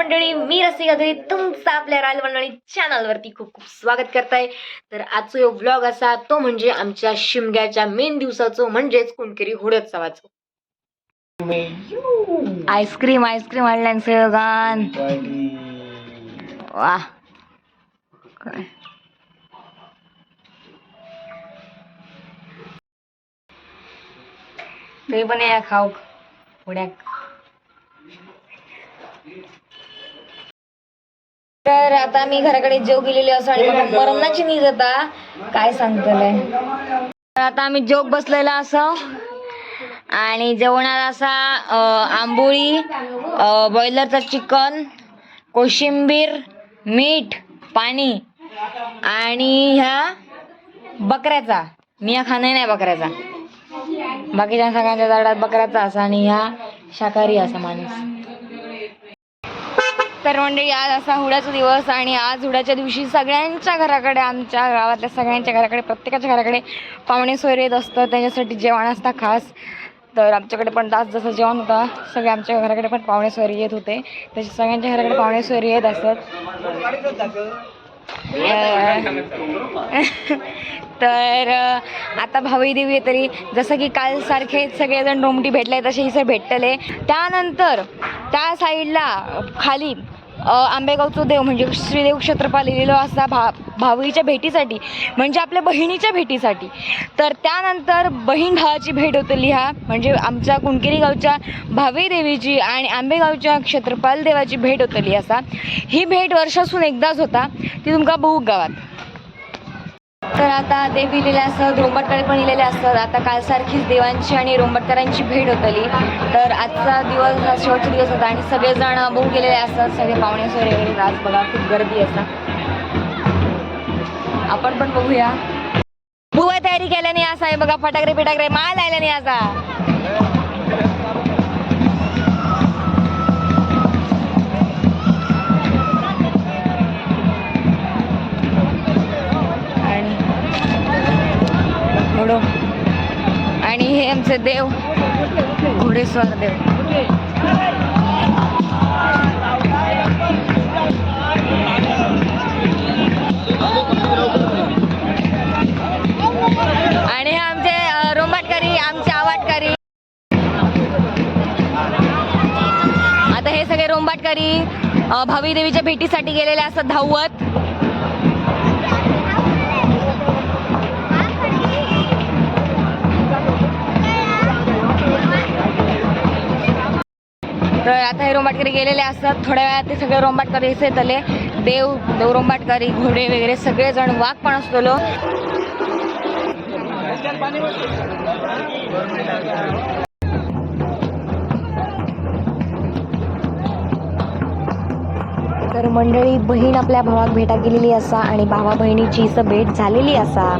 मंडळी मी रसिका घरी तुमचं आपल्या रायल मंडळी चॅनलवरती खूप खूप स्वागत करताय. तर आजचा यो ब्लॉग असा तो म्हणजे आमच्या शिमग्याच्या मेन दिवसाचो म्हणजेच कुणकेरी हुडत्सवाचो आईस्क्रीम आईस्क्रीम आणल्यान सगळं वा. काय? पण या खाऊ पुढ्याक. तर आता मी घराकडे जेव गेलेली असो आणि मग मरणाची नीज आता. काय सांगतलंय? तर आता आम्ही जोग बसलेला असो. आणि जेवणाला असा आंबोळी बॉयलरचं चिकन कोशिंबीर मीठ पाणी आणि ह्या बकऱ्याचा. मी हा खाणे नाही बकऱ्याचा. बाकीच्या सगळ्यांच्या झाडात बकऱ्याचा असा आणि ह्या शाकाहारी असा माणूस. तर मंडळी आज असा हुड्याचा दिवस आणि आज हुड्याच्या दिवशी सगळ्यांच्या घराकडे आमच्या गावातल्या सगळ्यांच्या घराकडे प्रत्येकाच्या घराकडे पाहुणे सोयरे येत असतं त्याच्यासाठी जेवण असतं खास. तर आमच्याकडे पण तास जसं जेवण होतं सगळे आमच्या घराकडे पण पाहुणे सोयरी येत होते. तसे सगळ्यांच्या घराकडे पाहुणे सोयरी येत असत. तर आता भावी देवी आहे तरी जसं की कालसारखे सगळेजण डोमटी भेटले तसे इथे भेटतले त्यानंतर त्या साईडला खाली आंबेगावचं देव म्हणजे श्रीदेव क्षेत्रपाल लिहिलेलो असा भा भावीच्या भेटीसाठी म्हणजे आपल्या बहिणीच्या भेटीसाठी. तर त्यानंतर बहीण भावाची भेट होतली लिहा म्हणजे आमच्या कुणकेरी गावच्या भावी देवीची आणि आंबेगावच्या क्षेत्रपाल देवाची भेट होतली असा ही भेट वर्षासून एकदाच होता ती तुमका बहुक गावात. तर आता देव लिहिले असतात रोंबटकडे पण लिहिलेले असतात. आता कालसारखीच देवांची आणि रोंबटकरांची भेट होतली. तर आजचा दिवस हा शेवटचा दिवस होता आणि सगळेजण बघू गेलेले असतात. सगळे पाहुणे सोयरे वगैरे आज बघा खूप गर्दी असा आपण पण बघूया. बुवा तयारी केल्याने असा आहे बघा फटाकडे फिटाकरे माल आल्याने असा. आमचे देव घोडेस्वार देव। आणि हे आमचे अ, रोंबाटकरी आमचे आवाटकरी. आता हे सगळे रोंबाटकरी भावी देवीच्या भेटीसाठी गेलेले असतात धावत. तर आता हे रोंबाटकरी गेलेले असतात. थोड्या वेळात ते सगळे रोंबाटकरी येतले. देव देव रोंबाटकरी घोडे वगैरे सगळेजण वाघ पण असतो तर मंडळी बहीण आपल्या भावाक भेटा गेलेली असा आणि भावा बहिणीची भेट झालेली असा.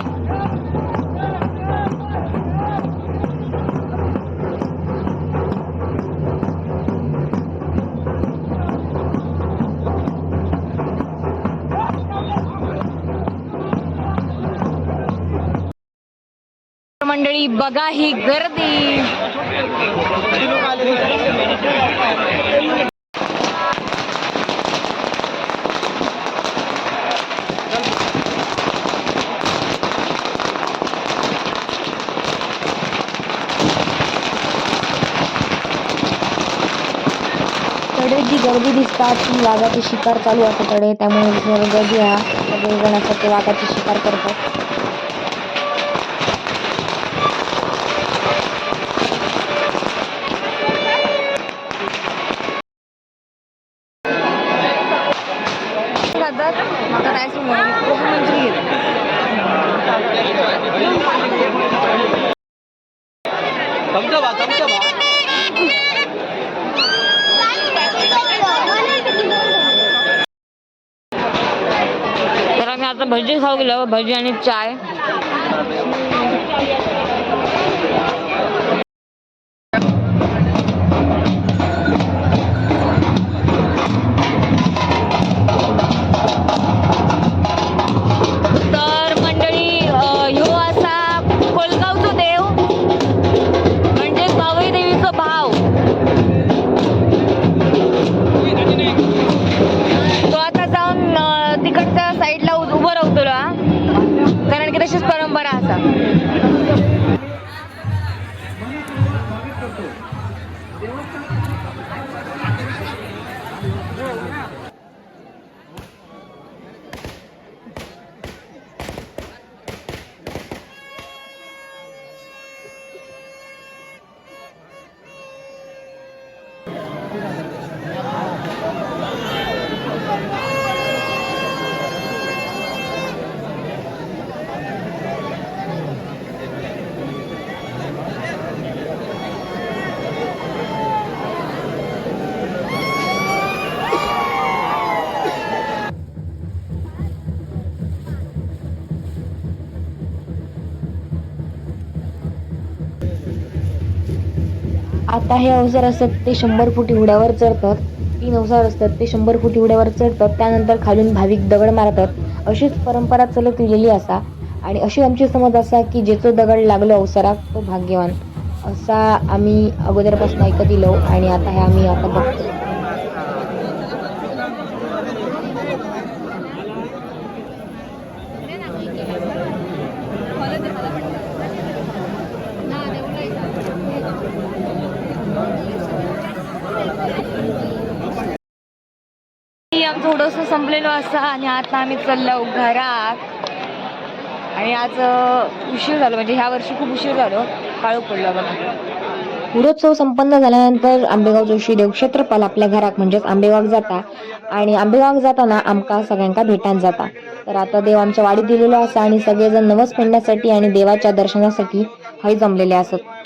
बघा ही गर्दी. कडे जी गर्दी दिसतात ती वाघाची शिकार चालू असते कडे त्यामुळे गर्दी हा सगळेजण असतात ते वाघाची शिकार करतात. तर आम्ही आता भजी खाऊ गेलो भजी आणि चाय. Thank you. आता हे अवसर असतात ते शंभर फूट उड्यावर चढतात. तीन अवसर असतात ते शंभर फूट उड्यावर चढतात. त्यानंतर खालून भाविक दगड मारतात. अशीच परंपरा चलत गेलेली असा. आणि अशी आमची समज असा की जेचो दगड लागलो अवसरात तो भाग्यवान. असा आम्ही अगोदरपासून ऐकत दिलो आणि आता हे आम्ही आता बघतो थोडस संपलेलो असा आणि आता आम्ही चाललो घरात. आणि आज उशीर झालो म्हणजे ह्या वर्षी खूप उशीर झालो. काळू पडलं मला गुरोत्सव संपन्न झाल्यानंतर आंबेगाव जोशी देवक्षेत्रपाल आपल्या घरात म्हणजेच आंबेगाव जाता. आणि आंबेगाव जाताना आमका सगळ्यांका भेटान जाता. तर आता देव आमच्या वाडीत दिलेलो असा आणि सगळेजण नवस फेडण्यासाठी आणि देवाच्या दर्शनासाठी हय जमलेले असत.